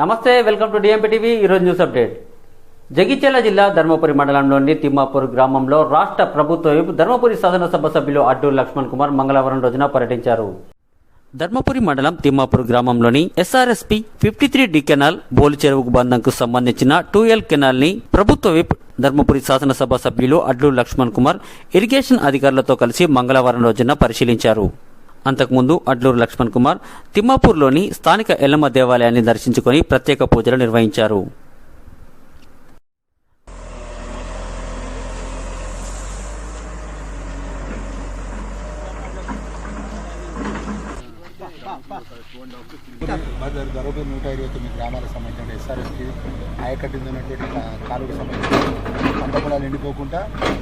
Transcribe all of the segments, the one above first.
నమస్తే welcome to DMP TV ఈరోజు news update Jagtial జిల్లా ధర్మపురి మండలంలోని తిమ్మాపూర్ గ్రామంలో రాష్ట్ర ప్రభుత్వం ధర్మపురి శాసనసభ సభ్యులు అడ్డూరు లక్ష్మణ్ కుమార్ మంగళవారం రోజున పర్యటించారు. ధర్మపురి మండలం తిమ్మాపూర్ గ్రామంలోని SRSP fifty three D canal బోలు చెరువుకు బంధంకు సంబంధించిన టూ ఎల్ కెనాల్ని ప్రభుత్వ విప్ ధర్మపురి శాసనసభ సభ్యులు అడ్లూరు లక్ష్మణ్ కుమార్ ఇరిగేషన్ అధికారులతో కలిసి మంగళవారం రోజున పరిశీలించారు. అంతకుముందు అడ్లూరు లక్ష్మణ్ కుమార్ తిమ్మాపూర్లోని స్థానిక ఎల్లమ్మ దేవాలయాన్ని దర్శించుకొని ప్రత్యేక పూజలు నిర్వహించారు. బదర్ నూట ఇరవై తొమ్మిది గ్రామాలకు సంబంధించిన ఎస్ఆర్ఎస్కి ఆయకట్టు ఉన్నటువంటి కాలువకు సంబంధించిన పంట పొలాలు ఎండిపోకుండా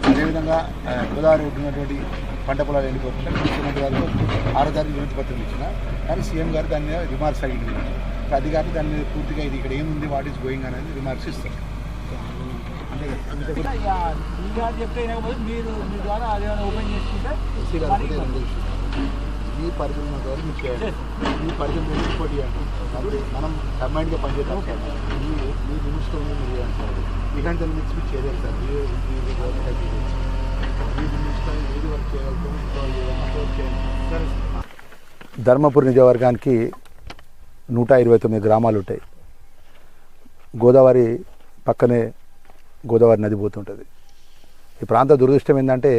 అదేవిధంగా ఆ, గోదావరి ఉన్నటువంటి పంట పొలాలు ఎండిపోకుండా ముఖ్యమంత్రి గారు ఆరో తారీఖు వినతి పత్రం ఇచ్చిన. కానీ సీఎం గారు దాని మీద రిమార్క్స్ ఇప్పుడు అధికారులు దాని మీద పూర్తిగా ఇది ఇక్కడ ఏముంది వాట్ ఈస్ గోయింగ్ అనేది రిమార్క్స్ ఇస్తారు. మీరు మీ. ఈ పరిధి ఉన్న ద్వారా మీకు చేయాలి ఈ పరిధి మీద ఇంకోటి చేయండి కాబట్టి మనం కంబైన్డ్గా పనిచేద్దాం. మీ మీ ఉంది మీరు చేయాలి సార్ మీకంటే మీకు చేయలేదు సార్. ధర్మపురి నియోజకవర్గానికి నూట ఇరవై తొమ్మిది గ్రామాలు ఉంటాయి. గోదావరి పక్కనే గోదావరి నది పోతుంటుంది. ఈ ప్రాంత దురదృష్టం ఏంటంటే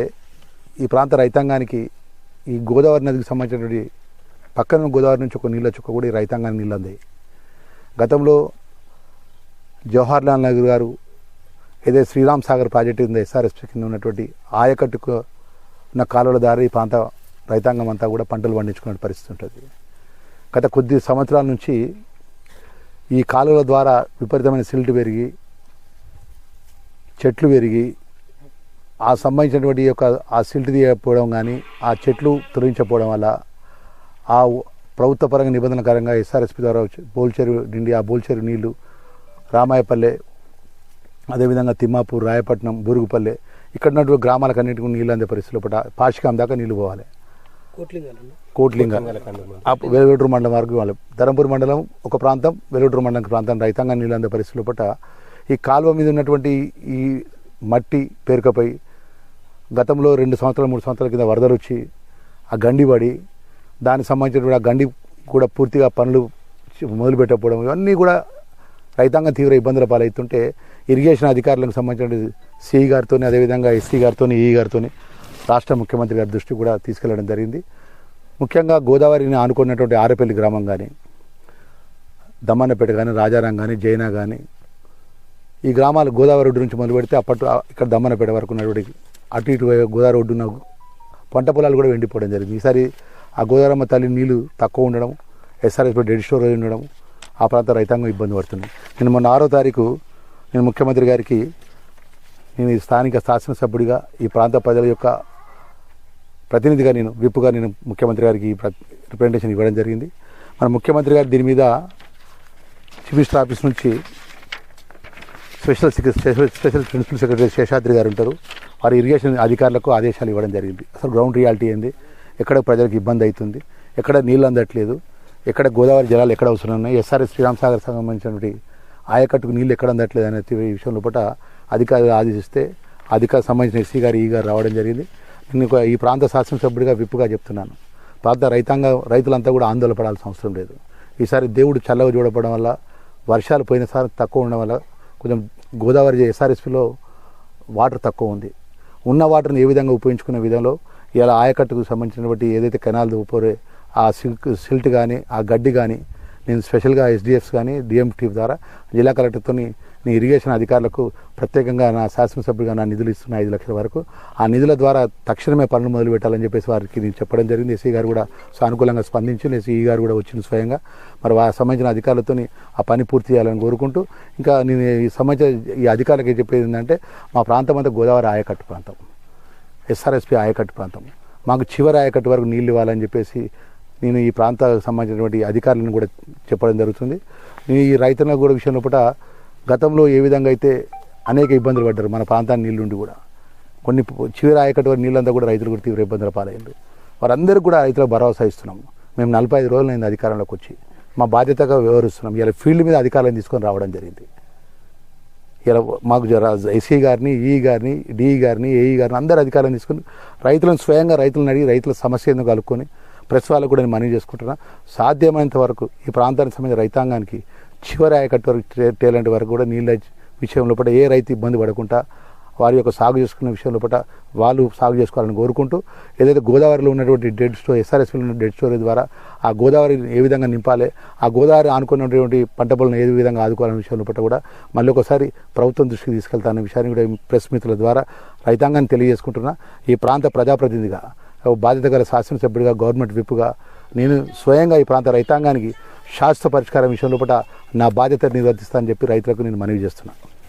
ఈ ప్రాంత రైతాంగానికి ఈ గోదావరి నదికి సంబంధించినటువంటి పక్కన గోదావరి నుంచి ఒక నీళ్ళ చుక్క కూడా ఈ రైతాంగానికి నీళ్ళు అందాయి. గతంలో జవహర్లాల్ నెహ్రూ గారు ఏదైతే శ్రీరామ్ సాగర్ ప్రాజెక్టు ఉందో ఎస్ఆర్ఎస్పీ కింద ఉన్నటువంటి ఆయకట్టుకు ఉన్న కాలువల దారి ఈ ప్రాంత రైతాంగం అంతా కూడా పంటలు పండించుకునే పరిస్థితి ఉంటుంది. గత కొద్ది సంవత్సరాల నుంచి ఈ కాలువల ద్వారా విపరీతమైన సిల్ట్ పెరిగి చెట్లు పెరిగి ఆ సంబంధించినటువంటి యొక్క ఆ సిల్ట్ తీయకపోవడం కానీ ఆ చెట్లు తొలగించకపోవడం వల్ల ఆ ప్రభుత్వ పరంగా నిబంధనకరంగా ఎస్ఆర్ఎస్పి ద్వారా వచ్చి బోల్చెరు నిండి ఆ బోల్చెరు నీళ్ళు రామాయపల్లె అదేవిధంగా తిమ్మాపూర్ రాయపట్నం బురుగుపల్లె ఇక్కడ ఉన్నటువంటి గ్రామాలకన్నిటికీ నీళ్ళు అందే పరిస్థితులు పట పాషికాం దాకా నీళ్ళు పోవాలి. కోట్లింగ ఆ వెలుగుటూరు మండలం వరకు వాళ్ళు ధరంపూర్ మండలం ఒక ప్రాంతం వెలుగుటూరు మండలం ప్రాంతం రైతాంగం నీళ్ళు అందే పరిస్థితుల్లో పట ఈ కాలువ మీద ఉన్నటువంటి ఈ మట్టి పేరుకపై గతంలో రెండు సంవత్సరాలు మూడు సంవత్సరాల కింద వరదలు వచ్చి ఆ గండి పడి దానికి సంబంధించినటువంటి ఆ గండి కూడా పూర్తిగా పనులు మొదలు పెట్టకపోవడం ఇవన్నీ కూడా రైతాంగం తీవ్ర ఇబ్బందుల పాలవుతుంటే ఇరిగేషన్ అధికారులకు సంబంధించిన సిఈ గారితో అదేవిధంగా ఎస్సీ గారితో ఈ గారితో రాష్ట్ర ముఖ్యమంత్రి గారి దృష్టి కూడా తీసుకెళ్ళడం జరిగింది. ముఖ్యంగా గోదావరిని ఆనుకున్నటువంటి ఆరేపల్లి గ్రామం కానీ దమ్మన్నపేట కానీ రాజారాం కానీ జైనా కానీ ఈ గ్రామాలు గోదావరి ఒడ్డు నుంచి మొదలు పెడితే అప్పట్లో ఇక్కడ దమ్మన్నపేట వరకు ఉన్నటువంటి అటు ఇటు గోదావరి ఒడ్డున పంట పొలాలు కూడా ఎండిపోవడం జరిగింది. ఈసారి ఆ గోదావరమ్మ తల్లి నీళ్ళు తక్కువ ఉండడం ఎస్ఆర్ఎస్పై డెడ్ స్టోర్ ఉండడం ఆ ప్రాంత రైతాంగం ఇబ్బంది పడుతుంది. నేను మొన్న ఆరో తారీఖు నేను ముఖ్యమంత్రి గారికి నేను ఈ స్థానిక శాసనసభ్యుడిగా ఈ ప్రాంత ప్రజల యొక్క ప్రతినిధిగా నేను విప్పుగా నేను ముఖ్యమంత్రి గారికి ఈ రిప్రజెంటేషన్ ఇవ్వడం జరిగింది. మన ముఖ్యమంత్రి గారు దీని మీద చీఫ్ మినిస్టర్ ఆఫీస్ నుంచి special special principal secretary Seshadri గారు ఉంటారు. వారి ఇరిగేషన్ అధికారులకు ఆదేశాలు ఇవ్వడం జరిగింది. అసలు గ్రౌండ్ రియాలిటీ ఏంది? ఎక్కడ ప్రజలకు ఇబ్బంది అవుతుంది? ఎక్కడ నీళ్ళు అందట్లేదు? ఎక్కడ గోదావరి జలాలు ఎక్కడ అవసరం ఉన్నాయి? ఎస్ఆర్ఎస్ శ్రీరామ్ సాగర్ సంబంధించినటువంటి ఆయకట్టుకు నీళ్ళు ఎక్కడ అందట్లేదు అనే ఈ విషయంలో పూట అధికారులు ఆదేశిస్తే అధికార సంబంధించిన ఎస్సీ గారు ఈ గారు రావడం జరిగింది. నేను ఈ ప్రాంత శాసనసభ్యుడిగా విప్పుగా చెప్తున్నాను. ప్రాంత రైతాంగ రైతులంతా కూడా ఆందోళన పడాల్సిన అవసరం లేదు. ఈసారి దేవుడు చల్లగా చూడపడం వల్ల వర్షాలు పోయినసారి తక్కువ ఉండడం వల్ల కొంచెం గోదావరి ఎస్ఆర్ఎస్పిలో వాటర్ తక్కువ ఉంది. ఉన్న వాటర్ని ఏ విధంగా ఉపయోగించుకునే విధంలో ఇలా ఆయకట్టుకు సంబంధించినటువంటి ఏదైతే కెనాల్ పోరే ఆ సిల్క్ సిల్ట్ కానీ ఆ గడ్డి కానీ నేను స్పెషల్గా ఎస్డిఎఫ్స్ కానీ డిఎంటీ ద్వారా జిల్లా కలెక్టర్తో నీ ఇరిగేషన్ అధికారులకు ప్రత్యేకంగా నా శాసనసభ్యుడిగా నా నిధులు ఇస్తున్న ఐదు లక్షల వరకు. ఆ నిధుల ద్వారా తక్షణమే పనులు మొదలు పెట్టాలని చెప్పేసి వారికి నేను చెప్పడం జరిగింది. ఎస్ఈ గారు కూడా సానుకూలంగా స్పందించి ఎస్ఈ గారు కూడా వచ్చిన స్వయంగా. మరి ఆ సంబంధించిన అధికారులతో ఆ పని పూర్తి చేయాలని కోరుకుంటూ ఇంకా నేను ఈ సంబంధించిన ఈ అధికారులకి చెప్పేది ఏంటంటే మా ప్రాంతం అంతా గోదావరి ఆయకట్టు ప్రాంతం. ఎస్ఆర్ఎస్పి ఆయకట్టు ప్రాంతం. మాకు చివరి ఆయకట్టు వరకు నీళ్ళు ఇవ్వాలని చెప్పేసి నేను ఈ ప్రాంతాలకు సంబంధించినటువంటి అధికారులను కూడా చెప్పడం జరుగుతుంది. నేను ఈ రైతన్న కూడా విషయంలో పూట గతంలో ఏ విధంగా అయితే అనేక ఇబ్బందులు పడ్డారు మన ప్రాంతానికి నీళ్ళు ఉండి కూడా. కొన్ని చివరి ఆయకట్టు వరకు నీళ్ళంతా కూడా రైతులు కూడా తీవ్ర ఇబ్బందుల పాలయ్యారు వారందరికీ కూడా రైతులకు భరోసా ఇస్తున్నాము. మేము నలభై ఐదు రోజులు అధికారంలోకి వచ్చి. మా బాధ్యతగా వ్యవహరిస్తున్నాం ఇలా ఫీల్డ్ మీద అధికారులను తీసుకొని రావడం జరిగింది. ఇలా మాకు ఎస్సీ గారిని ఈ గారిని డిఈ గారిని ఏఈ గారిని అందరు అధికారులను తీసుకుని రైతులను స్వయంగా రైతులను అడిగి రైతుల సమస్య ఎందుకు కలుపుకొని ప్రెస్ వాళ్ళకు కూడా నేను మనవి చేసుకుంటున్నా. సాధ్యమైనంత వరకు ఈ ప్రాంతానికి సంబంధించిన రైతాంగానికి చివరి ఆయకట్టు వరకు టే- టేలెంట్ వరకు కూడా నీళ్ళ విషయంలో పట్ల ఏ రైతు ఇబ్బంది పడకుండా వారి యొక్క సాగు చేసుకునే విషయంలో పట్ల వాళ్ళు సాగు చేసుకోవాలని కోరుకుంటూ ఏదైతే గోదావరిలో ఉన్నటువంటి డెడ్ స్టోర్ ఎస్ఆర్ఎస్పీలో ఉన్న డెడ్ స్టోరేజ్ ద్వారా ఆ గోదావరి ఏ విధంగా నింపాలి ఆ గోదావరి ఆనుకున్నటువంటి పంట పొలను ఏ విధంగా ఆదుకోవాలనే విషయంలో పట్ల కూడా మళ్ళీ ఒకసారి ప్రభుత్వం దృష్టికి తీసుకెళ్తానన్న విషయాన్ని కూడా ప్రెస్ మిత్రుల ద్వారా రైతాంగాన్ని తెలియజేసుకుంటున్నా. ఈ ప్రాంత ప్రజాప్రతినిధిగా బాధ్యత గల శాసనసభ్యుడిగా గవర్నమెంట్ విప్పుగా నేను స్వయంగా ఈ ప్రాంత రైతాంగానికి శాశ్వత పరిష్కారం విషయంలో పట్ల నా బాధ్యత నిర్వర్తిస్తానని చెప్పి రైతులకు నేను మనవి చేస్తున్నాను